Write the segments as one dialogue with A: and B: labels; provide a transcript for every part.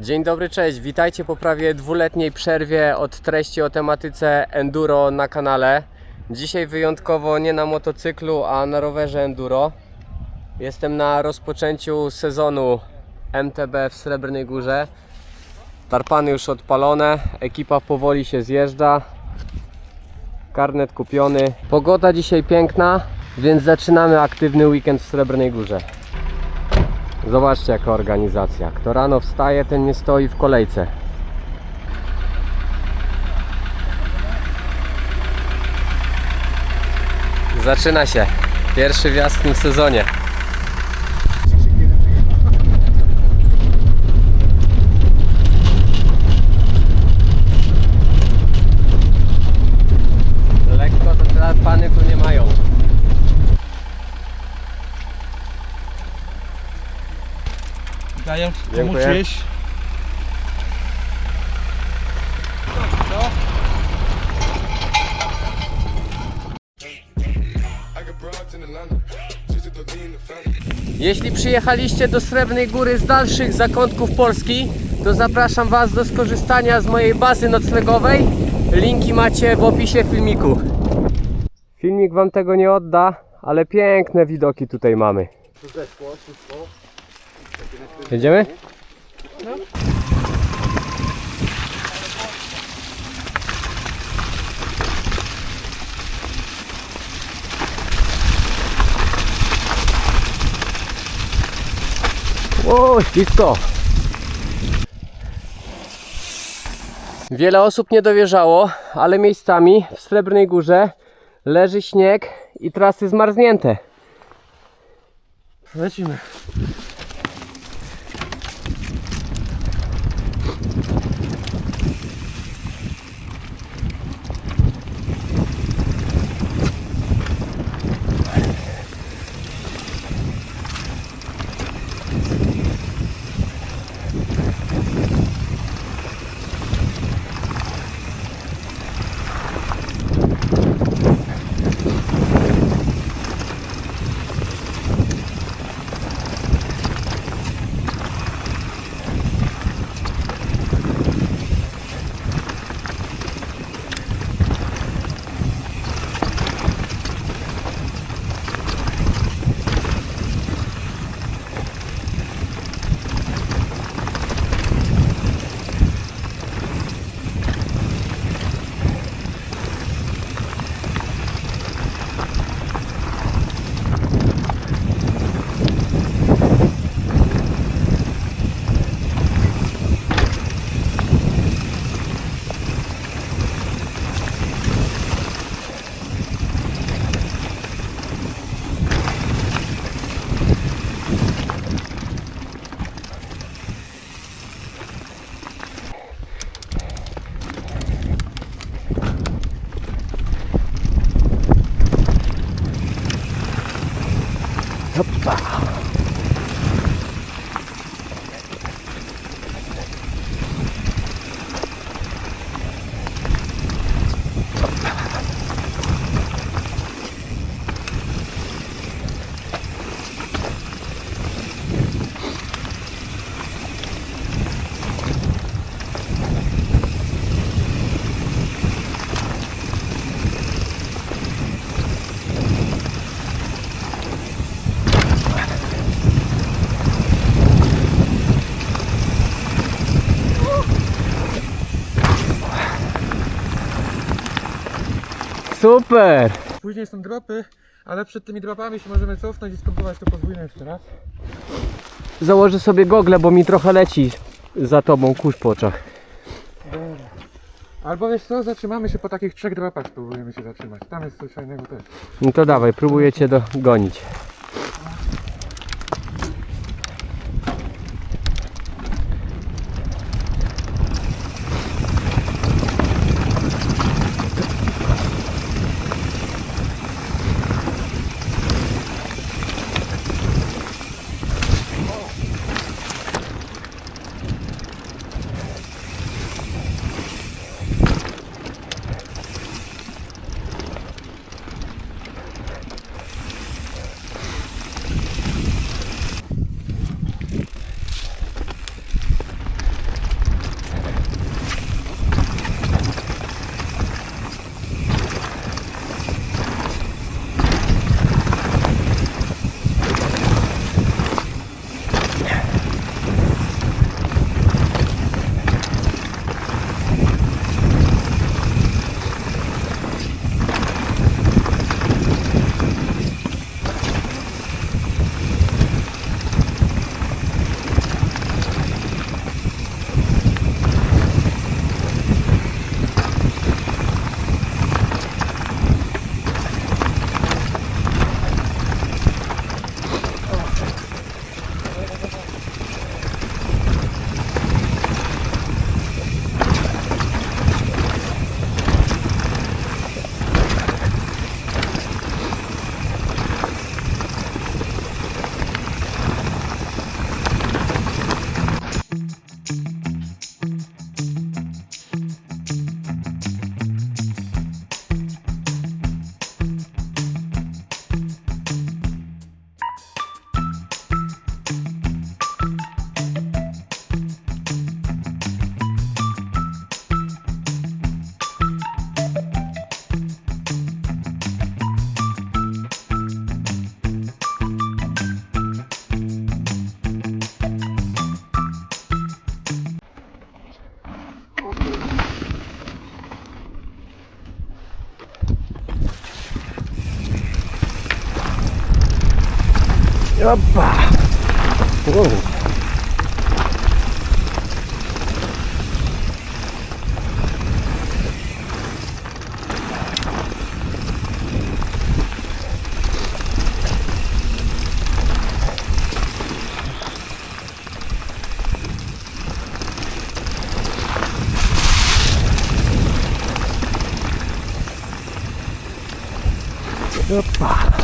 A: Dzień dobry, cześć. Witajcie po prawie dwuletniej przerwie od treści o tematyce enduro na kanale. Dzisiaj wyjątkowo nie na motocyklu, a na rowerze enduro. Jestem na rozpoczęciu sezonu MTB w Srebrnej Górze. Tarpany już odpalone, ekipa powoli się zjeżdża. Karnet kupiony. Pogoda dzisiaj piękna, więc zaczynamy aktywny weekend w Srebrnej Górze. Zobaczcie jaka organizacja. Kto rano wstaje, ten nie stoi w kolejce. Zaczyna się. Pierwszy wjazd w tym sezonie. Lekko to te pany tu nie mają.
B: Daję,
A: Dziękuję.
B: pomóż
A: Jeśli przyjechaliście do Srebrnej Góry z dalszych zakątków Polski, to zapraszam Was do skorzystania z mojej bazy noclegowej. Linki macie w opisie filmiku. Filmik Wam tego nie odda, ale piękne widoki tutaj mamy. Jedziemy? O, ślisko. Wiele osób nie dowierzało, ale miejscami w Srebrnej Górze leży śnieg i trasy zmarznięte.
B: Lecimy.
A: 아, 협박 Super!
B: Później są dropy, ale przed tymi dropami się możemy cofnąć i spróbować to podwójne jeszcze raz.
A: Założę sobie gogle, bo mi trochę leci za tobą kurz po oczach.
B: Albo wiesz co, zatrzymamy się po takich trzech dropach, spróbujemy się zatrzymać. Tam jest coś fajnego też.
A: No to dawaj, próbuję cię dogonić. Opa! Wow. Opa!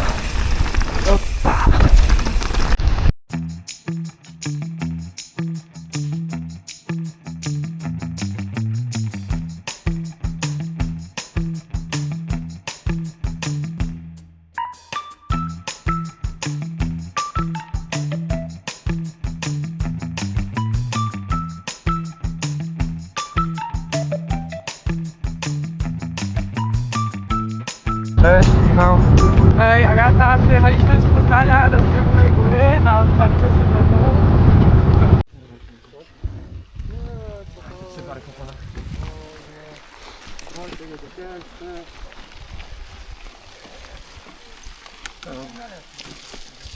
B: Cześć, Michał.
C: Ej, Agata, przyjechaliśmy z Poznania do Zielonej Góry na otwarcie sezonu.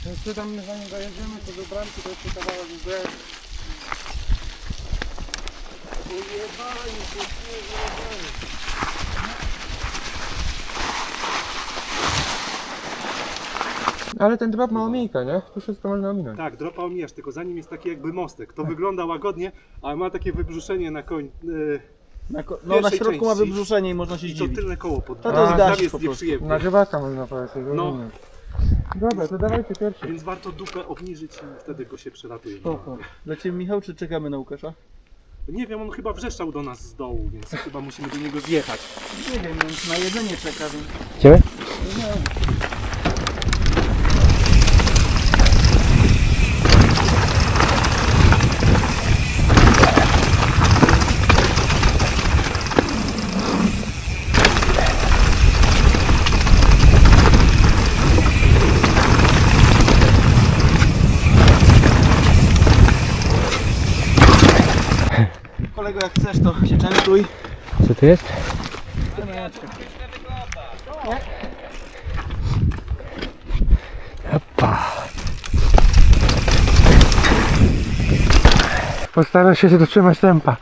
B: Jeszcze tam zanim dojedziemy, to do bramki to jeszcze kawałek gdzieś. Ale ten drop ma omijkę, nie? Tu wszystko można ominąć.
D: Tak, dropa omijasz, tylko za nim jest taki jakby mostek. To wygląda łagodnie, ale ma takie wybrzuszenie na koń. Yy,
E: Na, ko- no na
D: Pierwszej
E: środku ma
D: części.
E: wybrzuszenie i można się
D: I to
E: zdziwić.
D: tylne koło pod
E: No to
D: Tam
E: zgasić
D: jest
E: po prostu.
D: nieprzyjemnie.
B: Na rybaka można powiedzieć.
D: No.
B: rozumiem. Dobra, to dawajcie pierwszy.
D: Więc warto dupę obniżyć i wtedy go się przelatuje.
E: Spoko. Lecimy Michał, czy czekamy na Łukasza?
D: Nie wiem, on chyba wrzeszczał do nas z dołu, więc chyba musimy do niego zjechać.
E: Nie wiem, więc na jedzenie czeka, więc...
A: Idziemy?
E: Kolego, jak chcesz, to się częstuj.
A: Co to jest? Opa!
B: Postaram się dotrzymać tempa.